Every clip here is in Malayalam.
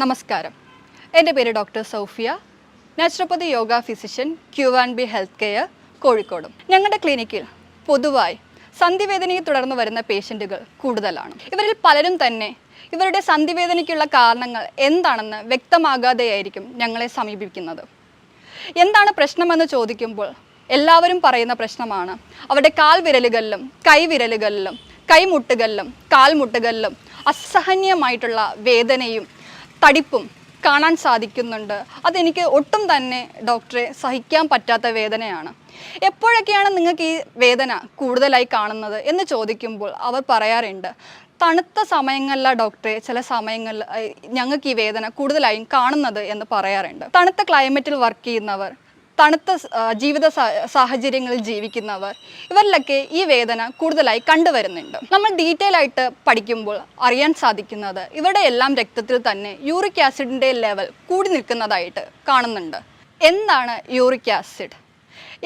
നമസ്കാരം. എന്റെ പേര് doctor Soufiya. Naturopathy yoga physician Q and B health care കോഴിക്കോടും. ഞങ്ങളുടെ ക്ലിനിക്കിൽ പൊതുവായി സന്ധിവേദനയെ തുടർന്ന് വരുന്ന പേഷ്യന്റുകൾ കൂടുതലാണ്. ഇവരിൽ പലരും തന്നെ ഇവരുടെ സന്ധിവേദനയ്ക്കുള്ള കാരണങ്ങൾ എന്താണെന്ന് വ്യക്തമാകാതെയായിരിക്കും ഞങ്ങളെ സമീപിക്കുന്നത്. എന്താണ് പ്രശ്നമെന്ന് ചോദിക്കുമ്പോൾ എല്ലാവരും പറയുന്ന പ്രശ്നമാണ്. അവരുടെ കാൽ വിരലുകളിലും കൈവിരലുകളിലും കൈമുട്ടുകളിലും കാൽമുട്ടുകളിലും അസഹനീയമായിട്ടുള്ള വേദനയും തടിപ്പും കാണാൻ സാധിക്കുന്നുണ്ട്. അതെനിക്ക് ഒട്ടും തന്നെ ഡോക്ടറെ സഹിക്കാൻ പറ്റാത്ത വേദനയാണ്. എപ്പോഴൊക്കെയാണ് നിങ്ങൾക്ക് ഈ വേദന കൂടുതലായി കാണുന്നത് എന്ന് ചോദിക്കുമ്പോൾ അവർ പറയാറുണ്ട് തണുത്ത സമയങ്ങളിലാണ് ഡോക്ടറെ ചില സമയങ്ങളിൽ ഞങ്ങൾക്ക് ഈ വേദന കൂടുതലായും കാണുന്നത് എന്ന് പറയാറുണ്ട്. തണുത്ത ക്ലൈമറ്റിൽ വർക്ക് ചെയ്യുന്നവർ തണുത്ത ജീവിത സാഹചര്യങ്ങളിൽ ജീവിക്കുന്നവർ ഇവരിലൊക്കെ ഈ വേദന കൂടുതലായി കണ്ടുവരുന്നുണ്ട്. നമ്മൾ ഡീറ്റെയിൽ ആയിട്ട് പഠിക്കുമ്പോൾ അറിയാൻ സാധിക്കുന്നത് ഇവരുടെ എല്ലാം രക്തത്തിൽ തന്നെ യൂറിക് ആസിഡിന്റെ ലെവൽ കൂടി നിൽക്കുന്നതായിട്ട് കാണുന്നുണ്ട്. എന്താണ് യൂറിക് ആസിഡ്?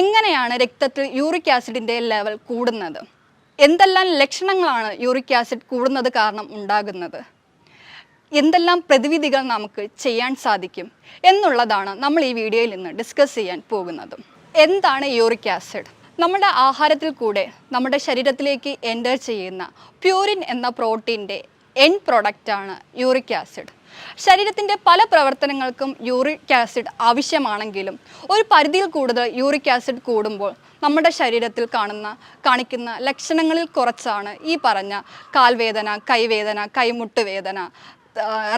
എങ്ങനെയാണ് രക്തത്തിൽ യൂറിക് ആസിഡിന്റെ ലെവൽ കൂടുന്നത്? എന്തെല്ലാം ലക്ഷണങ്ങളാണ് യൂറിക് ആസിഡ് കൂടുന്നത് കാരണം ഉണ്ടാകുന്നത്? എന്തെല്ലാം പ്രതിവിധികൾ നമുക്ക് ചെയ്യാൻ സാധിക്കും എന്നുള്ളതാണ് നമ്മൾ ഈ വീഡിയോയിൽ ഇന്ന് ഡിസ്കസ് ചെയ്യാൻ പോകുന്നത്. എന്താണ് യൂറിക് ആസിഡ്? നമ്മുടെ ആഹാരത്തിൽ കൂടെ നമ്മുടെ ശരീരത്തിലേക്ക് എന്റർ ചെയ്യുന്ന പ്യൂരിൻ എന്ന പ്രോട്ടീന്റെ എൻ പ്രൊഡക്റ്റാണ് യൂറിക് ആസിഡ്. ശരീരത്തിന്റെ പല പ്രവർത്തനങ്ങൾക്കും യൂറിക് ആസിഡ് ആവശ്യമാണെങ്കിലും ഒരു പരിധിയിൽ കൂടുതൽ യൂറിക് ആസിഡ് കൂടുമ്പോൾ നമ്മുടെ ശരീരത്തിൽ കാണുന്ന കാണിക്കുന്ന ലക്ഷണങ്ങളിൽ കുറച്ചാണ് ഈ പറഞ്ഞ കാൽവേദന കൈവേദന കൈമുട്ട് വേദന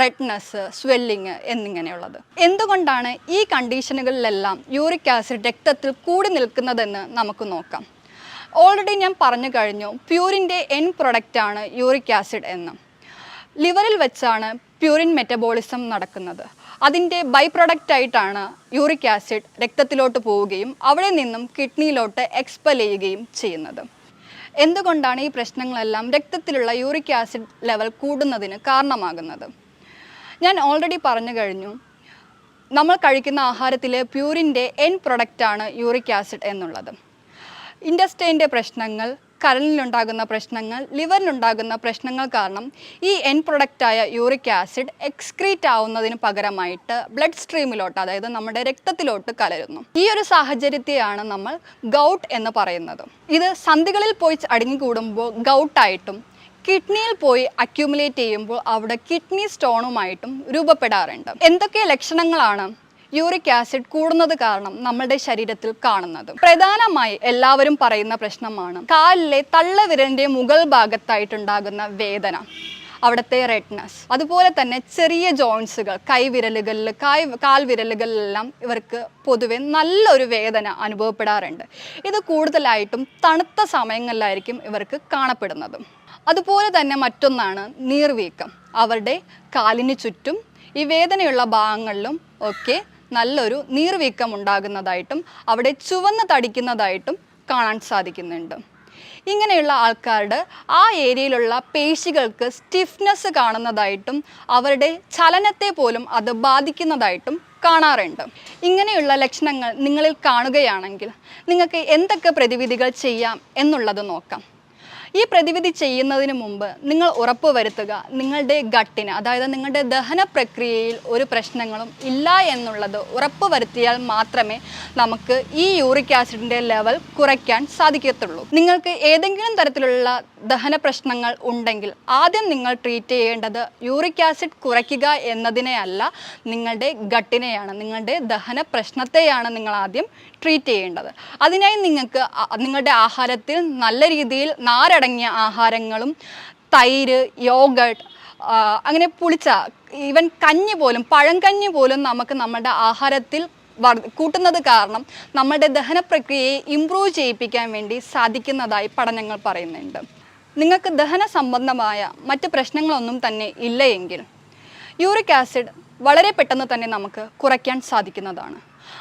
റെഡ്നെസ് സ്വെല്ലിങ് എന്നിങ്ങനെയുള്ളത്. എന്തുകൊണ്ടാണ് ഈ കണ്ടീഷനുകളിലെല്ലാം യൂറിക് ആസിഡ് രക്തത്തിൽ കൂടി നിൽക്കുന്നതെന്ന് നമുക്ക് നോക്കാം. ഓൾറെഡി ഞാൻ പറഞ്ഞു കഴിഞ്ഞു പ്യൂരിന്റെ എൻ പ്രൊഡക്റ്റാണ് യൂറിക് ആസിഡ് എന്ന്. ലിവറിൽ വെച്ചാണ് പ്യൂരിൻ മെറ്റബോളിസം നടക്കുന്നത്. അതിന്റെ ബൈ പ്രൊഡക്റ്റായിട്ടാണ് യൂറിക് ആസിഡ് രക്തത്തിലോട്ട് പോവുകയും അവിടെ നിന്നും കിഡ്നിയിലോട്ട് എക്സ്പെൽ ചെയ്യുകയും ചെയ്യുന്നത്. എന്തുകൊണ്ടാണ് ഈ പ്രശ്നങ്ങളെല്ലാം രക്തത്തിലുള്ള യൂറിക് ആസിഡ് ലെവൽ കൂടുന്നതിന് കാരണമാകുന്നത്? ഞാൻ ഓൾറെഡി പറഞ്ഞു കഴിഞ്ഞു. നമ്മൾ കഴിക്കുന്ന ആഹാരത്തിലെ പ്യൂരിന്റെ എൻ പ്രൊഡക്റ്റാണ് യൂറിക് ആസിഡ് എന്നുള്ളത്. ഇൻഡസ്റ്റൈന്റെ പ്രശ്നങ്ങൾ കരളിലുണ്ടാകുന്ന പ്രശ്നങ്ങൾ ലിവറിലുണ്ടാകുന്ന പ്രശ്നങ്ങൾ കാരണം ഈ എൻ പ്രൊഡക്റ്റായ യൂറിക് ആസിഡ് എക്സ്ക്രീറ്റ് ആവുന്നതിന് പകരമായിട്ട് ബ്ലഡ് സ്ട്രീമിലോട്ട് അതായത് നമ്മുടെ രക്തത്തിലോട്ട് കലരുന്നു. ഈ ഒരു സാഹചര്യത്തെയാണ് നമ്മൾ ഗൗട്ട് എന്ന് പറയുന്നത്. ഇത് സന്ധികളിൽ പോയി അടുങ്ങിക്കൂടുമ്പോൾ ഗൗട്ടായിട്ടും കിഡ്നിയിൽ പോയി അക്യൂമുലേറ്റ് ചെയ്യുമ്പോൾ അവിടെ കിഡ്നി സ്റ്റോണുമായിട്ടും രൂപപ്പെടാറുണ്ട്. എന്തൊക്കെ ലക്ഷണങ്ങളാണ് യൂറിക് ആസിഡ് കൂടുന്നത് കാരണം നമ്മുടെ ശരീരത്തിൽ കാണുന്നത്. പ്രധാനമായി എല്ലാവരും പറയുന്ന പ്രശ്നമാണ് കാലിലെ തള്ളവിരലിന്റെ മുകൾ ഭാഗത്തായിട്ടുണ്ടാകുന്ന വേദന അവിടുത്തെ റെഡ്നസ് അതുപോലെ തന്നെ ചെറിയ ജോയിൻസുകൾ കൈവിരലുകളിൽ കായ് കാൽവിരലുകളിലെല്ലാം ഇവർക്ക് പൊതുവെ നല്ലൊരു വേദന അനുഭവപ്പെടാറുണ്ട്. ഇത് കൂടുതലായിട്ടും തണുത്ത സമയങ്ങളിലായിരിക്കും ഇവർക്ക് കാണപ്പെടുന്നത്. അതുപോലെ തന്നെ മറ്റൊന്നാണ് നീർവീക്കം. അവരുടെ കാലിന് ചുറ്റും ഈ വേദനയുള്ള ഭാഗങ്ങളിലും ഒക്കെ നല്ലൊരു നീർവീക്കം ഉണ്ടാകുന്നതായിട്ടും അവിടെ ചുവന്ന് തടിക്കുന്നതായിട്ടും കാണാൻ സാധിക്കുന്നുണ്ട്. ഇങ്ങനെയുള്ള ആൾക്കാരുടെ ആ ഏരിയയിലുള്ള പേശികൾക്ക് സ്റ്റിഫ്നെസ് കാണുന്നതായിട്ടും അവരുടെ ചലനത്തെ പോലും അത് ബാധിക്കുന്നതായിട്ടും കാണാറുണ്ട്. ഇങ്ങനെയുള്ള ലക്ഷണങ്ങൾ നിങ്ങളിൽ കാണുകയാണെങ്കിൽ നിങ്ങൾക്ക് എന്തൊക്കെ പ്രതിവിധികൾ ചെയ്യാം എന്നുള്ളത് നോക്കാം. ഈ പ്രതിവിധി ചെയ്യുന്നതിന് മുമ്പ് നിങ്ങൾ ഉറപ്പ് വരുത്തുക. നിങ്ങളുടെ ഗട്ടിന് അതായത് നിങ്ങളുടെ ദഹന പ്രക്രിയയിൽ ഒരു പ്രശ്നങ്ങളും ഇല്ല എന്നുള്ളത് ഉറപ്പുവരുത്തിയാൽ മാത്രമേ നമുക്ക് ഈ യൂറിക് ആസിഡിന്റെ ലെവൽ കുറയ്ക്കാൻ സാധിക്കത്തുള്ളൂ. നിങ്ങൾക്ക് ഏതെങ്കിലും തരത്തിലുള്ള ദഹന പ്രശ്നങ്ങൾ ഉണ്ടെങ്കിൽ ആദ്യം നിങ്ങൾ ട്രീറ്റ് ചെയ്യേണ്ടത് യൂറിക് ആസിഡ് കുറയ്ക്കുക എന്നതിനെയല്ല നിങ്ങളുടെ ഗട്ടിനെയാണ് നിങ്ങളുടെ ദഹന പ്രശ്നത്തെയാണ് നിങ്ങൾ ആദ്യം ട്രീറ്റ് ചെയ്യേണ്ടത്. അതിനായി നിങ്ങൾക്ക് നിങ്ങളുടെ ആഹാരത്തിൽ നല്ല രീതിയിൽ നാരടങ്ങിയ ആഹാരങ്ങളും തൈര് യോഗട്ട് അങ്ങനെ പുളിച്ച ഈവൻ കഞ്ഞി പോലും പഴങ്കഞ്ഞി പോലും നമുക്ക് നമ്മുടെ ആഹാരത്തിൽ കൂട്ടുന്നത് കാരണം നമ്മുടെ ദഹന പ്രക്രിയയെ ഇംപ്രൂവ് ചെയ്യിപ്പിക്കാൻ വേണ്ടി സാധിക്കുന്നതായി പഠനങ്ങൾ പറയുന്നുണ്ട്. നിങ്ങൾക്ക് ദഹന സംബന്ധമായ മറ്റ് പ്രശ്നങ്ങളൊന്നും തന്നെ ഇല്ലയെങ്കിൽ യൂറിക് ആസിഡ് വളരെ പെട്ടെന്ന് തന്നെ നമുക്ക് കുറയ്ക്കാൻ സാധിക്കുന്നതാണ്.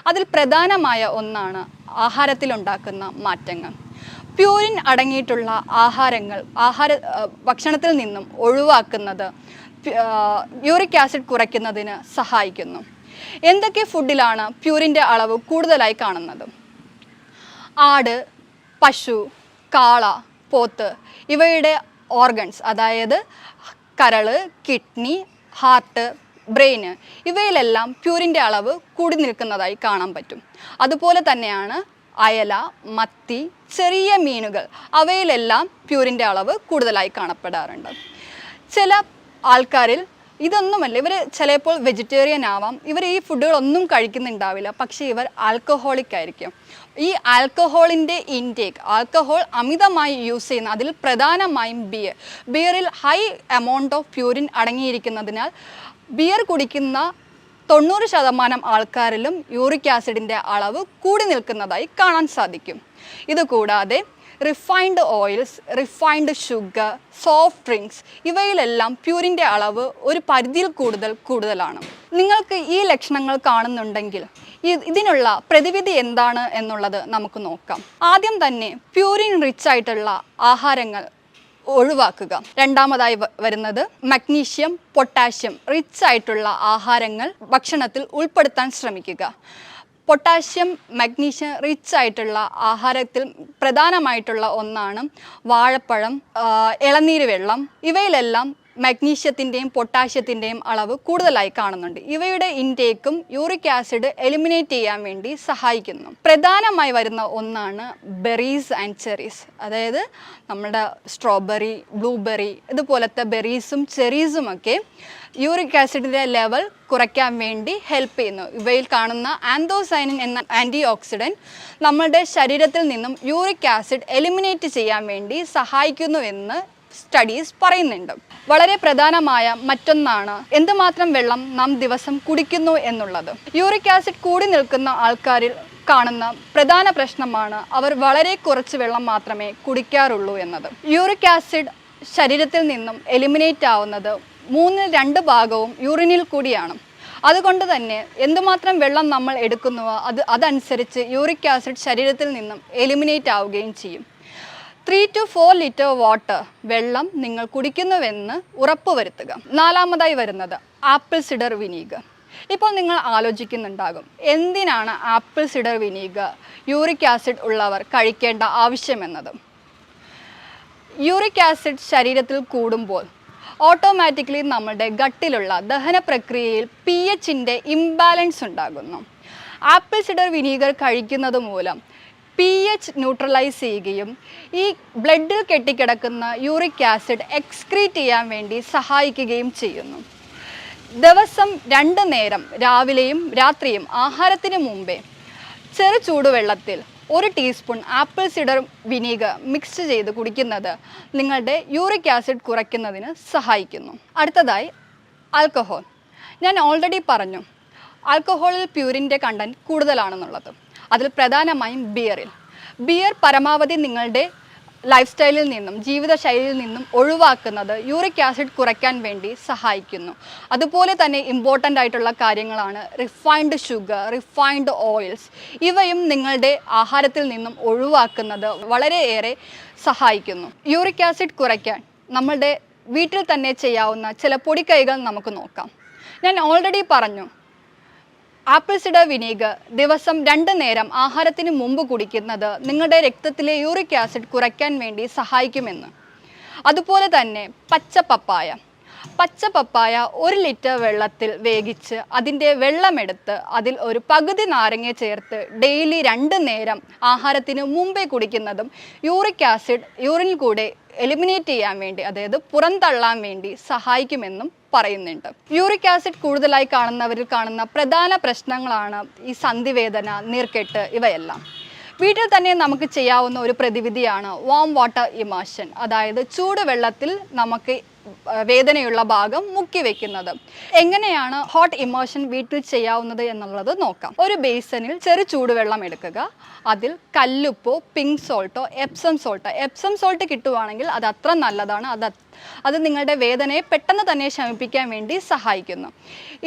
അതിൽ പ്രധാനമായ ഒന്നാണ് ആഹാരത്തിലുണ്ടാക്കുന്ന മാറ്റങ്ങൾ. പ്യൂരിൻ അടങ്ങിയിട്ടുള്ള ആഹാരങ്ങൾ ആഹാര ഭക്ഷണത്തിൽ നിന്നും ഒഴിവാക്കുന്നത് യൂറിക് ആസിഡ് കുറയ്ക്കുന്നതിന് സഹായിക്കുന്നു. എന്തൊക്കെ ഫുഡിലാണ് പ്യൂരിന്റെ അളവ് കൂടുതലായി കാണുന്നത്? ആട് പശു കാള പോത്ത് ഇവയുടെ ഓർഗൻസ് അതായത് കരൾ കിഡ്നി ഹാർട്ട് ബ്രെയിന്. ഇവയിലെല്ലാം പ്യൂരിന്റെ അളവ് കൂടി നിൽക്കുന്നതായി കാണാൻ പറ്റും. അതുപോലെ തന്നെയാണ് അയല മത്തി ചെറിയ മീനുകൾ. അവയിലെല്ലാം പ്യൂരിന്റെ അളവ് കൂടുതലായി കാണപ്പെടാറുണ്ട്. ചില ആൾക്കാരിൽ ഇതൊന്നുമല്ല ഇവർ ചിലപ്പോൾ വെജിറ്റേറിയൻ ആവാം. ഇവർ ഈ ഫുഡുകളൊന്നും കഴിക്കുന്നുണ്ടാവില്ല. പക്ഷേ ഇവർ ആൽക്കഹോളിക് ആയിരിക്കും. ഈ ആൽക്കഹോളിന്റെ ഇൻടേക്ക് ആൽക്കഹോൾ അമിതമായി യൂസ് ചെയ്യുന്ന അതിൽ പ്രധാനമായും ബിയർ ബിയറിൽ ഹൈ എമൗണ്ട് ഓഫ് പ്യൂരിൻ അടങ്ങിയിരിക്കുന്നതിനാൽ ബിയർ കുടിക്കുന്ന തൊണ്ണൂറ് ശതമാനം ആൾക്കാരിലും യൂറിക് ആസിഡിന്റെ അളവ് കൂടി നിൽക്കുന്നതായി കാണാൻ സാധിക്കും. ഇതുകൂടാതെ refined oils refined sugar soft drinks ഇവയിലെല്ലാം പ്യൂരിന്റെ അളവ് ഒരു പരിധിയിൽ കൂടുതൽ കൂടുതലാണ്. നിങ്ങൾക്ക് ഈ ലക്ഷണങ്ങൾ കാണുന്നുണ്ടെങ്കിൽ ഇതിനുള്ള പ്രതിവിധി എന്താണ് എന്നുള്ളത് നമുക്ക് നോക്കാം. ആദ്യം തന്നെ പ്യൂരിൻ റിച്ച് ആയിട്ടുള്ള ആഹാരങ്ങൾ ഒഴിവാക്കുക. രണ്ടാമതായി വരുന്നത് മഗ്നീഷ്യം പൊട്ടാഷ്യം റിച്ച് ആയിട്ടുള്ള ആഹാരങ്ങൾ ഭക്ഷണത്തിൽ ഉൾപ്പെടുത്താൻ ശ്രമിക്കുക. പൊട്ടാഷ്യം മഗ്നീഷ്യം റിച്ച് ആയിട്ടുള്ള ആഹാരത്തിൽ പ്രധാനമായിട്ടുള്ള ഒന്നാണ് വാഴപ്പഴം ഇളനീര് വെള്ളം. ഇവയിലെല്ലാം മഗ്നീഷ്യത്തിന്റെയും പൊട്ടാഷ്യത്തിന്റെയും അളവ് കൂടുതലായി കാണുന്നുണ്ട്. ഇവയുടെ ഇൻടേക്കും യൂറിക് ആസിഡ് എലിമിനേറ്റ് ചെയ്യാൻ വേണ്ടി സഹായിക്കുന്നു. പ്രധാനമായി വരുന്ന ഒന്നാണ് ബെറീസ് ആൻഡ് ചെറീസ് അതായത് നമ്മുടെ സ്ട്രോബെറി ബ്ലൂബെറി ഇതുപോലത്തെ ബെറീസും ചെറീസും ഒക്കെ യൂറിക് ആസിഡിന്റെ ലെവൽ കുറയ്ക്കാൻ വേണ്ടി ഹെൽപ്പ് ചെയ്യുന്നു. ഇവയിൽ കാണുന്ന ആന്തോസൈനിൻ എന്ന ആന്റി ഓക്സിഡന്റ് നമ്മളുടെ ശരീരത്തിൽ നിന്നും യൂറിക് ആസിഡ് എലിമിനേറ്റ് ചെയ്യാൻ വേണ്ടി സഹായിക്കുന്നുവെന്ന് സ്റ്റഡീസ് പറയുന്നുണ്ട്. വളരെ പ്രധാനമായ മറ്റൊന്നാണ് എന്തുമാത്രം വെള്ളം നാം ദിവസം കുടിക്കുന്നു എന്നുള്ളത്. യൂറിക് ആസിഡ് കൂടി നിൽക്കുന്ന ആൾക്കാരിൽ കാണുന്ന പ്രധാന പ്രശ്നമാണ് അവർ വളരെ കുറച്ച് വെള്ളം മാത്രമേ കുടിക്കാറുള്ളൂ എന്നത്. യൂറിക് ആസിഡ് ശരീരത്തിൽ നിന്നും എലിമിനേറ്റ് ആവുന്നത് മൂന്നിൽ രണ്ട് ഭാഗവും യൂറിനിൽ കൂടിയാണ്. അതുകൊണ്ട് തന്നെ എന്തുമാത്രം വെള്ളം നമ്മൾ എടുക്കുന്നുവോ അത് അതനുസരിച്ച് യൂറിക് ആസിഡ് ശരീരത്തിൽ നിന്നും എലിമിനേറ്റ് ആവുകയും ചെയ്യും. Three two four litre water വെള്ളം നിങ്ങൾ കുടിക്കുന്നുവെന്ന് ഉറപ്പുവരുത്തുക. നാലാമതായി വരുന്നത് ആപ്പിൾ സിഡർ വിനീഗർ. ഇപ്പോൾ നിങ്ങൾ ആലോചിക്കുന്നുണ്ടാകും എന്തിനാണ് apple cider vinegar uric acid ഉള്ളവർ കഴിക്കേണ്ട ആവശ്യമെന്നത് യൂറിക് ആസിഡ് ശരീരത്തിൽ കൂടുമ്പോൾ ഓട്ടോമാറ്റിക്കലി നമ്മുടെ ഗട്ടിലുള്ള ദഹന പ്രക്രിയയിൽ പി എച്ചിന്റെ ഇംബാലൻസ് ഉണ്ടാകുന്നു. ആപ്പിൾ സിഡർ വിനീഗർ കഴിക്കുന്നത് മൂലം പി എച്ച് ന്യൂട്രലൈസ് ചെയ്യുകയും ഈ ബ്ലഡിൽ കെട്ടിക്കിടക്കുന്ന യൂറിക് ആസിഡ് എക്സ്ക്രീറ്റ് ചെയ്യാൻ വേണ്ടി സഹായിക്കുകയും ചെയ്യുന്നു. ദിവസം രണ്ട് നേരം രാവിലെയും രാത്രിയും ആഹാരത്തിന് മുമ്പേ ചെറു ചൂടുവെള്ളത്തിൽ ഒരു teaspoon apple cider vinegar mix ചെയ്ത് കുടിക്കുന്നത് നിങ്ങളുടെ യൂറിക് ആസിഡ് കുറയ്ക്കുന്നതിന് സഹായിക്കുന്നു. അടുത്തതായി ആൽക്കഹോൾ ഞാൻ ഓൾറെഡി പറഞ്ഞു ആൽക്കഹോളിൽ പ്യൂരിന്റെ കണ്ടന്റ് കൂടുതലാണെന്നുള്ളത്. അതിൽ പ്രധാനമായും ബിയറിൽ ബിയർ പരമാവധി നിങ്ങളുടെ ലൈഫ് സ്റ്റൈലിൽ നിന്നും ജീവിതശൈലിയിൽ നിന്നും ഒഴിവാക്കുന്നത് യൂറിക് ആസിഡ് കുറയ്ക്കാൻ വേണ്ടി സഹായിക്കുന്നു. അതുപോലെ തന്നെ ഇമ്പോർട്ടന്റ് ആയിട്ടുള്ള കാര്യങ്ങളാണ് റിഫൈൻഡ് ഷുഗർ റിഫൈൻഡ് ഓയിൽസ് ഇവയും നിങ്ങളുടെ ആഹാരത്തിൽ നിന്നും ഒഴിവാക്കുന്നത് വളരെയേറെ സഹായിക്കുന്നു. യൂറിക് ആസിഡ് കുറയ്ക്കാൻ നമ്മളുടെ വീട്ടിൽ തന്നെ ചെയ്യാവുന്ന ചില പൊടിക്കൈകൾ നമുക്ക് നോക്കാം. ഞാൻ ഓൾറെഡി പറഞ്ഞു ആപ്പിൾ സിഡർ വിനീഗർ ദിവസം രണ്ട് നേരം ആഹാരത്തിന് മുമ്പ് കുടിക്കുന്നത് നിങ്ങളുടെ രക്തത്തിലെ യൂറിക് ആസിഡ് കുറയ്ക്കാൻ വേണ്ടി സഹായിക്കുമെന്ന്. അതുപോലെ തന്നെ പച്ച പപ്പായ പച്ച പപ്പായ ഒരു ലിറ്റർ വെള്ളത്തിൽ വേവിച്ച് അതിന്റെ വെള്ളമെടുത്ത് അതിൽ ഒരു പകുതി നാരങ്ങ ചേർത്ത് ഡെയിലി രണ്ട് നേരം ആഹാരത്തിന് മുമ്പേ കുടിക്കുന്നതും യൂറിക് ആസിഡ് യൂറിനിൽ കൂടെ എലിമിനേറ്റ് ചെയ്യാൻ വേണ്ടി അതായത് പുറന്തള്ളാൻ വേണ്ടി സഹായിക്കുമെന്നും പറയുന്നുണ്ട്. യൂറിക് ആസിഡ് കൂടുതലായി കാണുന്നവരിൽ കാണുന്ന പ്രധാന പ്രശ്നങ്ങളാണ് ഈ സന്ധിവേദന നീർക്കെട്ട് ഇവയെല്ലാം. വീട്ടിൽ തന്നെ നമുക്ക് ചെയ്യാവുന്ന ഒരു പ്രതിവിധിയാണ് വാം വാട്ടർ ഇമാഷൻ അതായത് ചൂടുവെള്ളത്തിൽ നമുക്ക് വേദനയുള്ള ഭാഗം മുക്കി വെക്കുന്നത് എങ്ങനെയാണ് ഹോട്ട് ഇമോഷൻ വീട്ടിൽ ചെയ്യാവുന്നത് എന്നുള്ളത് നോക്കാം. ഒരു ബേസനിൽ ചെറു ചൂടുവെള്ളം എടുക്കുക. അതിൽ കല്ലുപ്പോ പിങ്ക് സോൾട്ടോ എപ്സം സോൾട്ടോ എപ്സം സോൾട്ട് കിട്ടുവാണെങ്കിൽ അത് അത്ര നല്ലതാണ്. അത് അത് നിങ്ങളുടെ വേദനയെ പെട്ടെന്ന് തന്നെ ശമിപ്പിക്കാൻ വേണ്ടി സഹായിക്കുന്നു.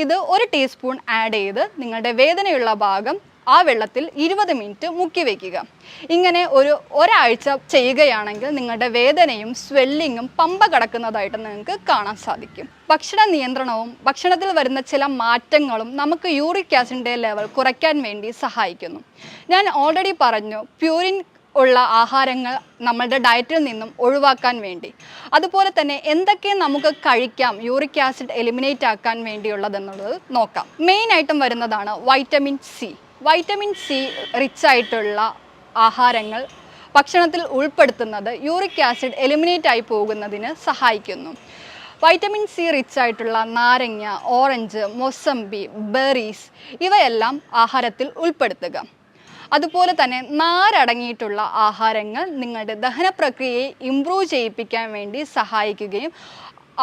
ഇത് ഒരു ടീസ്പൂൺ ആഡ് ചെയ്ത് നിങ്ങളുടെ വേദനയുള്ള ഭാഗം ആ വെള്ളത്തിൽ ഇരുപത് മിനിറ്റ് മുക്കി വയ്ക്കുക ഇങ്ങനെ ഒരു ഒരാഴ്ച ചെയ്യുകയാണെങ്കിൽ നിങ്ങളുടെ വേദനയും സ്വെല്ലിങ്ങും പമ്പ കടക്കുന്നതായിട്ട് നിങ്ങൾക്ക് കാണാൻ സാധിക്കും. ഭക്ഷണ നിയന്ത്രണവും ഭക്ഷണത്തിൽ വരുന്ന ചില മാറ്റങ്ങളും നമുക്ക് യൂറിക് ആസിഡിന്റെ ലെവൽ കുറയ്ക്കാൻ വേണ്ടി സഹായിക്കുന്നു. ഞാൻ ഓൾറെഡി പറഞ്ഞു പ്യൂരിൻ ഉള്ള ആഹാരങ്ങൾ നമ്മളുടെ ഡയറ്റിൽ നിന്നും ഒഴിവാക്കാൻ വേണ്ടി. അതുപോലെ തന്നെ എന്തൊക്കെ നമുക്ക് കഴിക്കാം യൂറിക് ആസിഡ് എലിമിനേറ്റ് ആക്കാൻ വേണ്ടിയുള്ളതെന്നുള്ളത് നോക്കാം. മെയിൻ മെയിനായിട്ടും വരുന്നതാണ് vitamin C vitamin C rich ആയിട്ടുള്ള ആഹാരങ്ങൾ ഭക്ഷണത്തിൽ ഉൾപ്പെടുത്തുന്നത് യൂറിക് ആസിഡ് എലിമിനേറ്റ് ആയി പോകുന്നതിന് സഹായിക്കുന്നു. വൈറ്റമിൻ സി റിച്ച് ആയിട്ടുള്ള നാരങ്ങ ഓറഞ്ച് മൊസമ്പി ബെറീസ് ഇവയെല്ലാം ആഹാരത്തിൽ ഉൾപ്പെടുത്തുക. അതുപോലെ തന്നെ നാരടങ്ങിയിട്ടുള്ള ആഹാരങ്ങൾ നിങ്ങളുടെ ദഹന പ്രക്രിയയെ ഇംപ്രൂവ് ചെയ്യിപ്പിക്കാൻ വേണ്ടി സഹായിക്കുകയും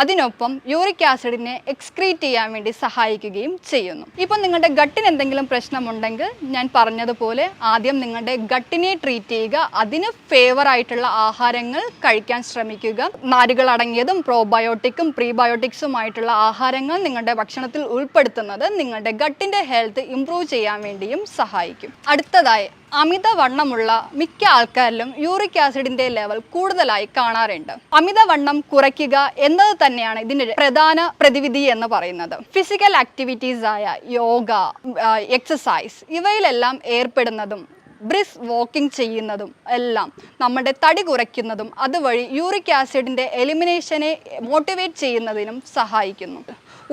അതിനൊപ്പം യൂറിക് ആസിഡിനെ എക്സ്ക്രീറ്റ് ചെയ്യാൻ വേണ്ടി സഹായിക്കുകയും ചെയ്യുന്നു. ഇപ്പം നിങ്ങളുടെ ഗട്ടിന് എന്തെങ്കിലും പ്രശ്നമുണ്ടെങ്കിൽ ഞാൻ പറഞ്ഞതുപോലെ ആദ്യം നിങ്ങളുടെ ഗട്ടിനെ ട്രീറ്റ് ചെയ്യുക അതിന് ഫേവർ ആയിട്ടുള്ള ആഹാരങ്ങൾ കഴിക്കാൻ ശ്രമിക്കുക. നാരുകൾ അടങ്ങിയതും പ്രോബയോട്ടിക്കും പ്രീബയോട്ടിക്സുമായിട്ടുള്ള ആഹാരങ്ങൾ നിങ്ങളുടെ ഭക്ഷണത്തിൽ ഉൾപ്പെടുത്തുന്നത് നിങ്ങളുടെ ഗട്ടിന്റെ ഹെൽത്ത് ഇംപ്രൂവ് ചെയ്യാൻ വേണ്ടിയും സഹായിക്കും. അടുത്തതായി അമിതവണ്ണമുള്ള മിക്ക ആൾക്കാരിലും യൂറിക് ആസിഡിന്റെ ലെവൽ കൂടുതലായി കാണാറുണ്ട്. അമിതവണ്ണം കുറയ്ക്കുക എന്നത് തന്നെയാണ് ഇതിന്റെ പ്രധാന പ്രതിവിധി എന്ന് പറയുന്നത്. ഫിസിക്കൽ ആക്ടിവിറ്റീസ് ആയ യോഗ എക്സസൈസ് ഇവയിലെല്ലാം ഏർപ്പെടുന്നതും ബ്രിസ് വാക്കിംഗ് ചെയ്യുന്നതും എല്ലാം നമ്മുടെ തടി കുറയ്ക്കുന്നതും അതുവഴി യൂറിക് ആസിഡിന്റെ എലിമിനേഷനെ മോട്ടിവേറ്റ് ചെയ്യുന്നതിനും സഹായിക്കുന്നു.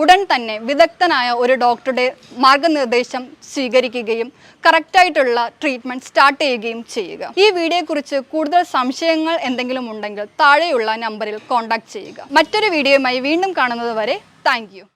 ഉടൻ തന്നെ വിദഗ്ധനായ ഒരു ഡോക്ടറുടെ മാർഗനിർദ്ദേശം സ്വീകരിക്കുകയും കറക്റ്റായിട്ടുള്ള ട്രീറ്റ്മെന്റ് സ്റ്റാർട്ട് ചെയ്യുകയും ചെയ്യുക. ഈ വീഡിയോയെക്കുറിച്ച് കൂടുതൽ സംശയങ്ങൾ എന്തെങ്കിലും ഉണ്ടെങ്കിൽ താഴെയുള്ള നമ്പറിൽ കോൺടാക്ട് ചെയ്യുക. മറ്റൊരു വീഡിയോയുമായി വീണ്ടും കാണുന്നത് വരെ താങ്ക്